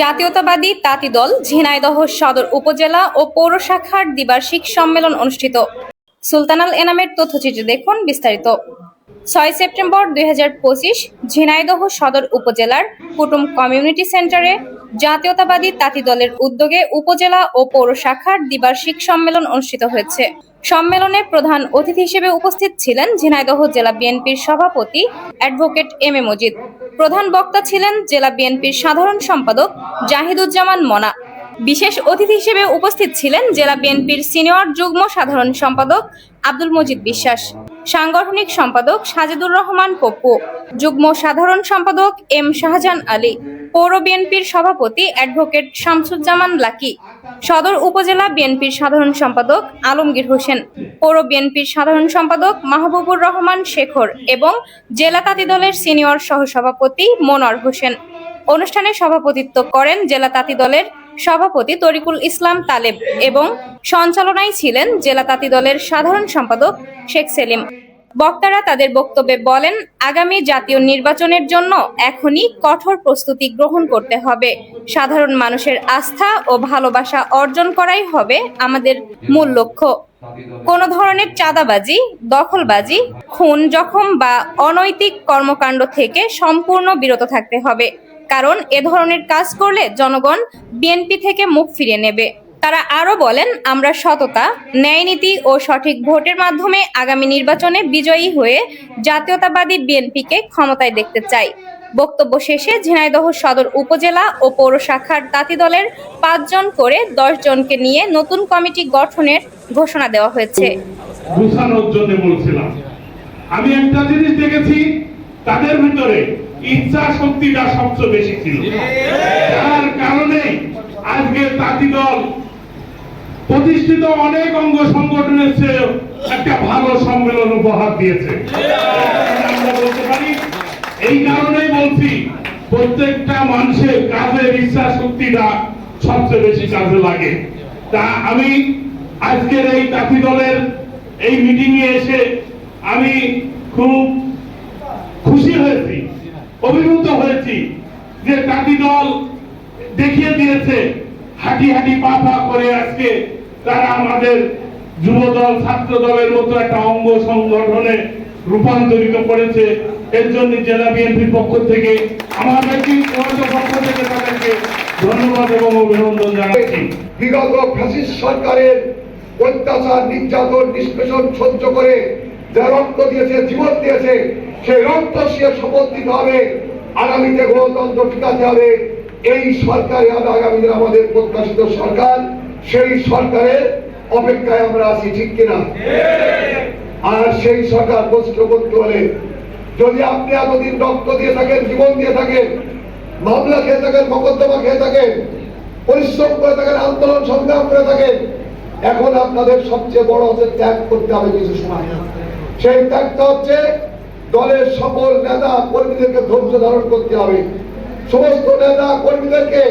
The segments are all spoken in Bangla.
জাতীয়তাবাদী তাঁতি দল ঝিনাইদহ সদর উপজেলা ও পৌর শাখার দ্বিবার্ষিক সম্মেলন অনুষ্ঠিত। সুলতানাল এনামের তথ্যচিত্রে দেখুন বিস্তারিত। ছয় সেপ্টেম্বর দুই হাজার পঁচিশ ঝিনাইদহ সদর উপজেলার কুটুম কমিউনিটি সেন্টারে জাতীয়তাবাদী তাঁতি দলের উদ্যোগে উপজেলা ও পৌর শাখার দ্বিবার্ষিক সম্মেলন অনুষ্ঠিত হয়েছে। সম্মেলনে প্রধান অতিথি হিসেবে উপস্থিত ছিলেন ঝিনাইদহ জেলা বিএনপির সভাপতি অ্যাডভোকেট এম এ মজিদ। প্রধান বক্তা ছিলেন জেলা বিএনপির সাধারণ সম্পাদক জাহিদুজ্জামান মনা। বিশেষ অতিথি হিসেবে উপস্থিত ছিলেন জেলা বিএনপির সিনিয়র যুগ্ম সাধারণ সম্পাদক আব্দুল মজিদ বিশ্বাস, সাংগঠনিক সম্পাদক সাজেদুর রহমান পপ্পু, যুগ্ম সাধারণ সম্পাদক এম শাহজাহান আলী, পৌর বিএনপির সভাপতি অ্যাডভোকেট শামসুজ্জামান লাকি, সদর উপজেলা বিএনপির সাধারণ সম্পাদক আলমগীর হোসেন, পৌর বিএনপির সাধারণ সম্পাদক মাহবুবুর রহমান শেখর এবং জেলা তাঁতি দলের সিনিয়র সহসভাপতি মনোয়ার হোসেন। অনুষ্ঠানে সভাপতিত্ব করেন জেলা তাঁতি দলের সভাপতি তরিকুল ইসলাম তালেব এবং সঞ্চালনায় ছিলেন জেলা তাঁতি দলের সাধারণ সম্পাদক শেখ সেলিম। বক্তারা তাদের বক্তব্যে বলেন, আগামী জাতীয় নির্বাচনের জন্য এখনই কঠোর প্রস্তুতি গ্রহণ করতে হবে। সাধারণ মানুষের আস্থা ও ভালোবাসা অর্জন করাই হবে আমাদের মূল লক্ষ্য। কোনো ধরনের চাঁদাবাজি, দখলবাজি, খুন জখম বা অনৈতিক কর্মকাণ্ড থেকে সম্পূর্ণ বিরত থাকতে হবে। কারণ এ ধরনের কাজ করলে জনগণ বিএনপি থেকে মুখ ফিরিয়ে নেবে। তারা আরও বলেন, আমরা সততা ন্যায়নীতি ও সঠিক ভোটের মাধ্যমে আগামী নির্বাচনে বিজয়ী হয়ে জাতীয়তাবাদী বিএনপিকে ক্ষমতায় দেখতে চাই। বক্তব্য শেষে ঝিনাইদহ সদর উপজেলা ও পৌর শাখার তাঁতি দলের পাঁচজন করে দশ জনকে নিয়ে নতুন কমিটি গঠনের ঘোষণা দেওয়া হয়েছে। আমি একটা জিনিস দেখেছি, তাদের ভিতরে ইচ্ছা শক্তিটা সবচেয়ে বেশি ছিল। যার কারণে আজকে তাঁতি দল প্রতিষ্ঠিত অনেক অঙ্গ সংগঠনের চেয়ে একটা ভালো সম্মেলন উপহার দিয়েছে। আমরা বলতে পারি এই কারণেই বলছি প্রত্যেকটা মানুষের কাজের ইচ্ছা শক্তিটা সবচেয়ে বেশি কাজে লাগে। তা আমি আজকের এই তাঁতি দলের এই মিটিং এ এসে আমি খুব খুশি হয়েছি। অভিভূত হয়েছি যে তাঁতি দল দেখিয়ে দিয়েছে, হাঁটি হাঁটি পা পা করে আজকে তারা আমাদের যুব দল, ছাত্র দলের মতো একটা অঙ্গ সংগঠনে রূপান্তরিত করেছে। এর জন্য জেলা বিএনপির পক্ষ থেকে ব্যক্তিগত পক্ষ থেকে তাদেরকে ধন্যবাদ এবং অভিনন্দন জানাচ্ছি। বিগত ফ্যাসিস্ট সরকারের অত্যাচার, নির্যাতন, নিষ্পেষণ সহ্য করে যা রক্ত দিয়েছে, জীবন দিয়েছে সেই রক্ত সে দিতে হবে। আগামীতে গণতন্ত্র ঠিকাতে হবে। এই সরকারে হবে আগামী দিনে আমাদের প্রত্যাশিত সরকার। সেই সরকারের অপেক্ষায় আমরা আছি, ঠিক কিনা? আর সেই সরকার প্রতিষ্ঠিত করতে হলে, যদি আপনি এতদিন রক্ত দিয়ে থাকেন, জীবন দিয়ে থাকেন, মামলা খেয়ে থাকেন, মকদ্দমা খেয়ে থাকেন, পরিশ্রম করে থাকেন, আন্দোলন সংগ্রাম করে থাকেন, এখন আপনাদের সবচেয়ে বড় হচ্ছে ত্যাগ করতে হবে কিছু সময়। সেই ত্যাগটা হচ্ছে দলের সকল নেতা কর্মীদেরকে ধৈর্য ধারণ করতে হবে। সমস্ত নেতা কর্মীদেরকে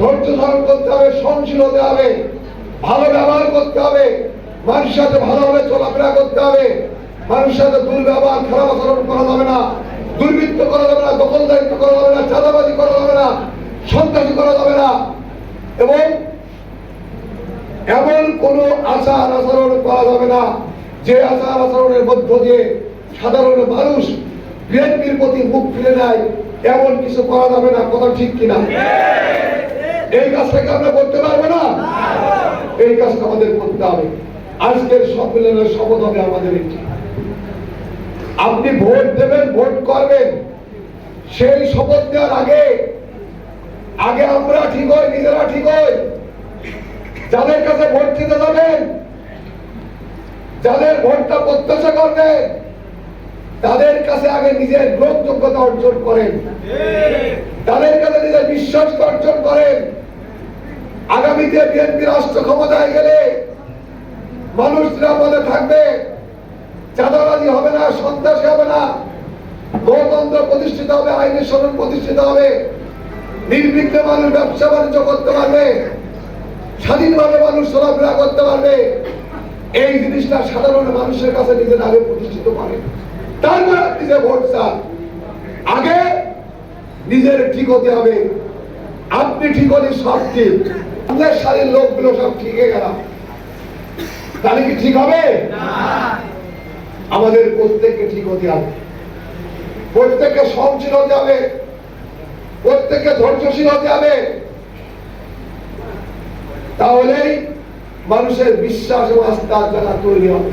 ধৈর্য ধারণ করতে হবে, সহনশীল হতে হবে, ভালো ব্যবহার করতে হবে, মানুষের সাথে ভালোভাবে চলাফেরা করতে হবে। মানুষের সাথে দুর্ব্যবহার, খারাপ আচরণ করা যাবে না, দুর্বৃত্ত করা যাবে না, দখলদারিত্ব করা যাবে না, চাঁদাবাজি করা যাবে না, সন্ত্রাসী করা যাবে না। এবং এমন কোন আচার আচরণ করা যাবে না, যে আচার আচরণের মধ্য দিয়ে সাধারণ মানুষ বিএনপির প্রতি মুখ ফিরে নেয়, এমন কিছু করা যাবে না, কথা ঠিক কিনা? এই কাজটাকে আমরা করতে পারব না? এই কাজটা আমাদের করতে হবে। আজকের সম্মেলনের শপথ হবে আমাদের একটি। আপনি ভোট দেবেন, ভোট করবেন। সেই শপথ দেওয়ার আগে আগে আমরা ঠিক হই, নিজেরা ঠিক হই। যাদের কাছে ভোট দিতে যাবেন, যাদের ভোটটা প্রত্যাশা করবেন তাদের কাছে আগে নিজের গ্রহণযোগ্যতা অর্জন করেন। তাদের কাছে নিজের বিশ্বাস অর্জন করেন। আগামীতে বিএনপি রাষ্ট্র ক্ষমতায় গেলে মানুষ নিরাপদে থাকবে, চাঁদাবাজি হবে না, সন্ত্রাসী হবে না। গণতন্ত্র প্রতিষ্ঠিত হবে, আইনের শাসন প্রতিষ্ঠিত হবে। নির্বিঘ্নে মানুষ ব্যবসা বাণিজ্য করতে পারবে। স্বাধীনভাবে মানুষ চলাফেরা করতে পারবে। এই জিনিসটা সাধারণ মানুষের কাছে নিজের আগে প্রতিষ্ঠিত করে। তারপর আপনি যে ভোট চান। আগে নিজের ঠিক হতে হবে। আপনি ঠিক হলে সব ঠিক। আপনার সারের লোকগুলো সব ঠিক হয়ে গেল। তাহলে কি ঠিক হবে? আমাদের প্রত্যেককে ঠিক হতে হবে। প্রত্যেককে সহনশীল হতে হবে। প্রত্যেককে ধৈর্যশীল হতে হবে। তাহলেই মানুষের বিশ্বাস এবং আস্থা জায়গা তৈরি হবে।